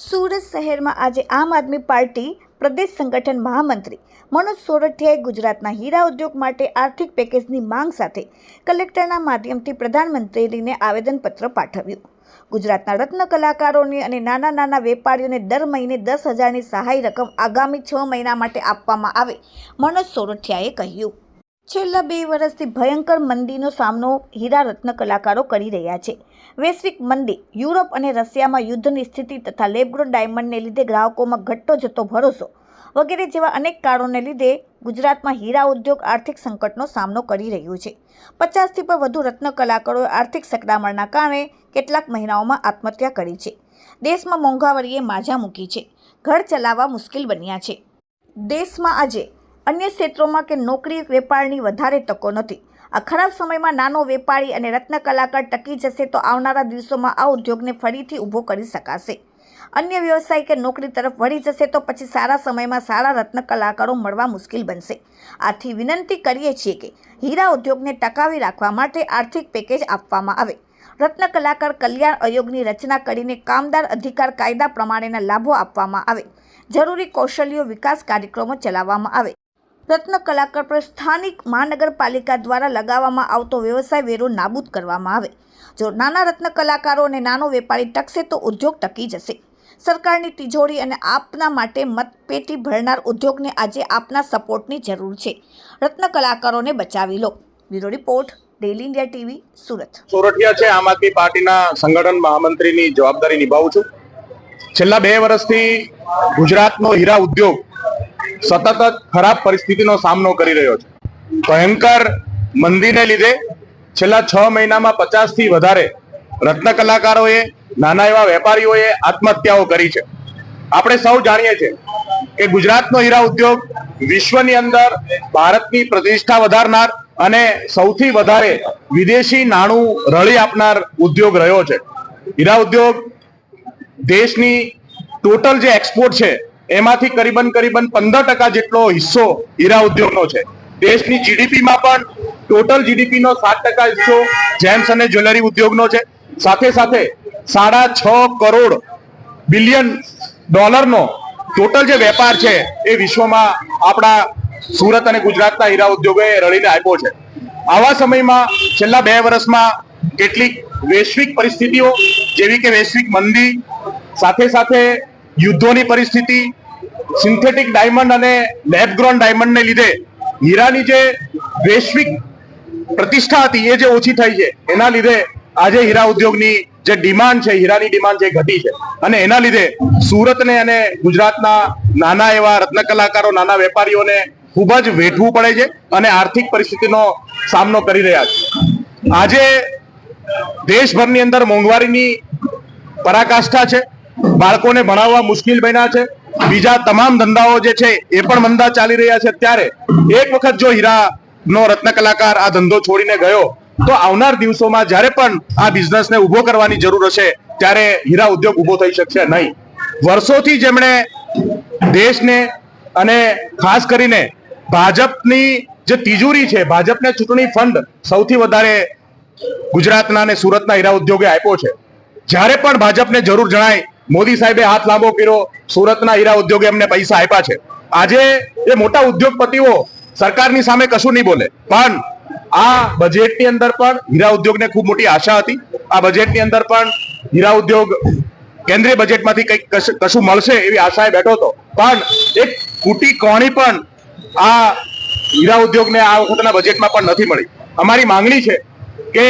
સુરત શહેરમાં આજે આમ આદમી પાર્ટી, પ્રદેશ સંગઠન મહામંત્રી મનોજ સોરઠિયાએ ગુજરાતના હીરા ઉદ્યોગ માટે આર્થિક પેકેજની માંગ સાથે કલેક્ટરના માધ્યમથી પ્રધાનમંત્રીને આવેદનપત્ર પાઠવ્યું. ગુજરાતના રત્ન કલાકારોને અને નાના નાના વેપારીઓને દર મહિને દસ હજારની સહાય રકમ આગામી છ મહિના માટે આપવામાં આવે, મનોજ સોરઠિયાએ કહ્યું. છેલ્લા બે વર્ષથી ભયંકર મંદીનો સામનો હીરા રત્ન કલાકારો કરી રહ્યા છે. વૈશ્વિક મંદી, યુરોપ અને રશિયામાં યુદ્ધની સ્થિતિ તથા લેબગ્રોન ડાયમંડને લીધે ગ્રાહકોમાં ઘટતો જતો ભરોસો વગેરે જેવા અનેક કારણોને લીધે ગુજરાતમાં હીરા ઉદ્યોગ આર્થિક સંકટનો સામનો કરી રહ્યું છે. પચાસથી પણ વધુ રત્ન કલાકારોએ આર્થિક સંકડામણના કારણે કેટલાક મહિનાઓમાં આત્મહત્યા કરી છે. દેશમાં મોંઘાવારીએ માજા મૂકી છે. ઘર ચલાવવા મુશ્કેલ બન્યા છે. દેશમાં આજે અન્ય ક્ષેત્રોમાં કે નોકરી વેપારની વધારે તકો નથી. આ ખરાબ સમયમાં નાનો વેપારી અને રત્ન કલાકાર ટકી જશે તો આવનારા દિવસોમાં આ ઉદ્યોગને ફરીથી ઊભો કરી શકાશે. અન્ય વ્યવસાય કે નોકરી તરફ વળી જશે તો પછી સારા સમયમાં સારા રત્ન કલાકારો મળવા મુશ્કેલ બનશે. આથી વિનંતી કરીએ છીએ કે હીરા ઉદ્યોગને ટકાવી રાખવા માટે આર્થિક પેકેજ આપવામાં આવે. રત્ન કલાકાર કલ્યાણ આયોગની રચના કરીને કામદાર અધિકાર કાયદા પ્રમાણેના લાભો આપવામાં આવે. જરૂરી કૌશલ્યો વિકાસ કાર્યક્રમો ચલાવવામાં આવે. રત્ન કલાકાર પર સ્થાનિક મહાનગરપાલિકા દ્વારા લગાવવામાં આવતો વ્યવસાય વેરો નાબૂદ કરવામાં આવે. જો નાના રત્ન કલાકારો અને નાનો વેપારી ટકશે તો ઉદ્યોગ ટકી જશે. સરકારની તિજોરી અને આપના માટે મતપેટી ભરનાર ઉદ્યોગને આજે આપના સપોર્ટની જરૂર છે. રત્ન કલાકારોને બચાવી લો. Bureau report daily India TV, Surat. Sorathiya છે, આમ આદમી પાર્ટીના સંગઠન મહામંત્રીની જવાબદારી નિભાવું છું. છેલ્લા બે વર્ષથી ગુજરાતનો હીરા ઉદ્યોગ સતત ખરાબ પરિસ્થિતિનો સામનો કરી રહ્યો છે. ભયંકર મંદીને લીધે છેલ્લા છ મહિનામાં પચાસથી વધારે રત્ન કલાકારોએ, નાના એવા વેપારીઓએ આત્મહત્યાઓ કરી છે. આપણે સૌ જાણીએ છીએ કે ગુજરાતનો હીરા ઉદ્યોગ વિશ્વની અંદર ભારતની પ્રતિષ્ઠા વધારનાર અને સૌથી વધારે વિદેશી નાણું રળી આપનાર ઉદ્યોગ રહ્યો છે. હીરા ઉદ્યોગ દેશની ટોટલ જે એક્સપોર્ટ છે એમાંથી કરીબન કરીબન પંદર ટકા જેટલો હિસ્સો હીરા ઉદ્યોગનો છે. દેશની જીડીપીમાં પણ ટોટલ જીડીપી નો સાત ટકા હિસ્સો જેમ્સ અને જ્વેલરી ઉદ્યોગનો છે. સાથે સાથે સાડા છ કરોડ બિલિયન ડોલરનો ટોટલ જે વેપાર છે એ વિશ્વમાં આપણા સુરત અને ગુજરાતના હીરા ઉદ્યોગોએ રળીને આપ્યો છે. આવા સમયમાં છેલ્લા બે વર્ષમાં કેટલીક વૈશ્વિક પરિસ્થિતિઓ, જેવી કે વૈશ્વિક મંદી, સાથે સાથે યુદ્ધોની પરિસ્થિતિ સિન્થેટિક ડાયમંડ અને લેબ ગ્રોન ડાયમંડને લીધે હીરાની જે વૈશ્વિક પ્રતિષ્ઠા હતી, એ જે ઓછી થઈ છે, એના લીધે આજે હીરા ઉદ્યોગની જે ડિમાન્ડ છે, હીરાની ડિમાન્ડ જે ઘટી છે, અને એના લીધે સુરતને અને ગુજરાતના નાના એવા રત્ન કલાકારો, નાના વેપારીઓને ખૂબ જ વેઠવું પડે છે અને આર્થિક પરિસ્થિતિનો સામનો કરી રહ્યા છે. આજે દેશભરની અંદર મોંઘવારીની પરાકાષ્ઠા છે, બાળકોને ભણાવવા મુશ્કેલ બન્યા છે બીજા તમામ ધંધાઓ જે છે, એ પણ મંદા ચાલી રહ્યા છે ત્યારે એક વખત જો હીરા નો રત્ન કલાકાર આ ધંધો છોડીને ગયો, તો આવનાર દિવસોમાં જ્યારે પણ આ બિઝનેસને ઊભો કરવાની જરૂર હશે, ત્યારે હીરા ઉદ્યોગ ઊભો થઈ શકશે નહીં. વર્ષોથી જેમણે દેશને અને ખાસ કરીને ભાજપની જે તિજોરી છે, ભાજપને ચૂંટણી ફંડ સૌથી વધારે ગુજરાતના અને સુરતના હીરા ઉદ્યોગે આપ્યો છે. જ્યારે પણ ભાજપને જરૂર જણાય, મોદી સાહેબે હાથ લાંબો કર્યો સુરતના હીરા ઉદ્યોગે એમને પૈસા આપ્યા છે. આજે એ મોટા ઉદ્યોગપતિઓ સરકારની સામે કશું નહીં બોલે. પણ આ બજેટની અંદર પણ હીરા ઉદ્યોગને ખૂબ મોટી આશા હતી. આ બજેટની અંદર પણ હીરા ઉદ્યોગ કેન્દ્રીય બજેટમાંથી કંઈક કશું મળશે એવી આશાએ બેઠો હતો. પણ એક કુટી કોણી પણ આ હીરા ઉદ્યોગને આ વખતના બજેટમાં પણ નથી મળી. અમારી માંગણી છે કે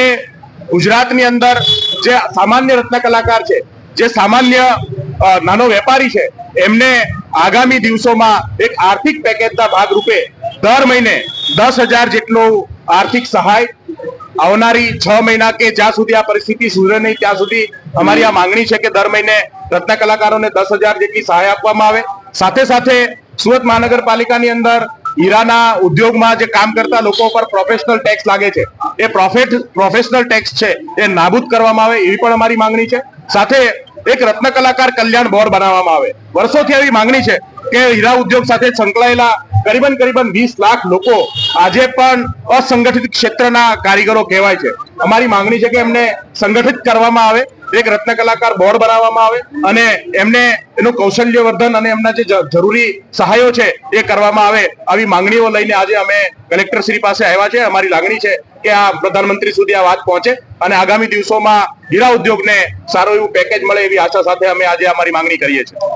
ગુજરાતની અંદર જે સામાન્ય રત્ન કલાકાર છે, જે સામાન્ય નાનો વેપારી છે, એમને આગામી દિવસોમાં એક આર્થિક પેકેજના ભાગરૂપે દર મહિને દસ હજાર જેટલું આર્થિક સહાય આવનારી છ મહિના કે જ્યાં સુધી આ પરિસ્થિતિ સુધરે નહીં, ત્યાં સુધી અમારી આ માંગણી છે કે દર મહિને રત્ન કલાકારોને દસ હજાર જેટલી સહાય આપવામાં આવે. સાથે સાથે સુરત મહાનગરપાલિકાની અંદર હીરાના ઉદ્યોગમાં જે કામ કરતા લોકો પર પ્રોફેશનલ ટેક્સ લાગે છે. એ પ્રોફેટ પ્રોફેશનલ ટેક્સ છે, એ નાબૂદ કરવામાં આવે એવી પણ અમારી માંગણી છે. સાથે એક રત્ન કલાકાર કલ્યાણ બોર્ડ બનાવવામાં આવે. વર્ષોથી એવી માંગણી છે કે હીરા ઉદ્યોગ સાથે સંકળાયેલા કરીબન કરીબન વીસ લાખ લોકો આજે પણ અસંગઠિત ક્ષેત્રના કારીગરો કહેવાય છે. અમારી માંગણી છે કે એમને સંગઠિત કરવામાં આવે, એક રત્ન કલાકાર બોર્ડ બનાવવામાં આવે અને એમને એનું કૌશલ્ય વર્ધન અને એમના જે જરૂરી સહાયો છે એ કરવામાં આવે આવી માંગણીઓ લઈને આજે અમે કલેક્ટરશ્રી પાસે આવ્યા છે. અમારી લાગણી છે કે આ પ્રધાનમંત્રી સુધી આ વાત પહોંચે અને આગામી દિવસોમાં હીરા ઉદ્યોગને સારું એવું પેકેજ મળે એવી આશા સાથે અમે આજે અમારી માંગણી કરીએ છીએ.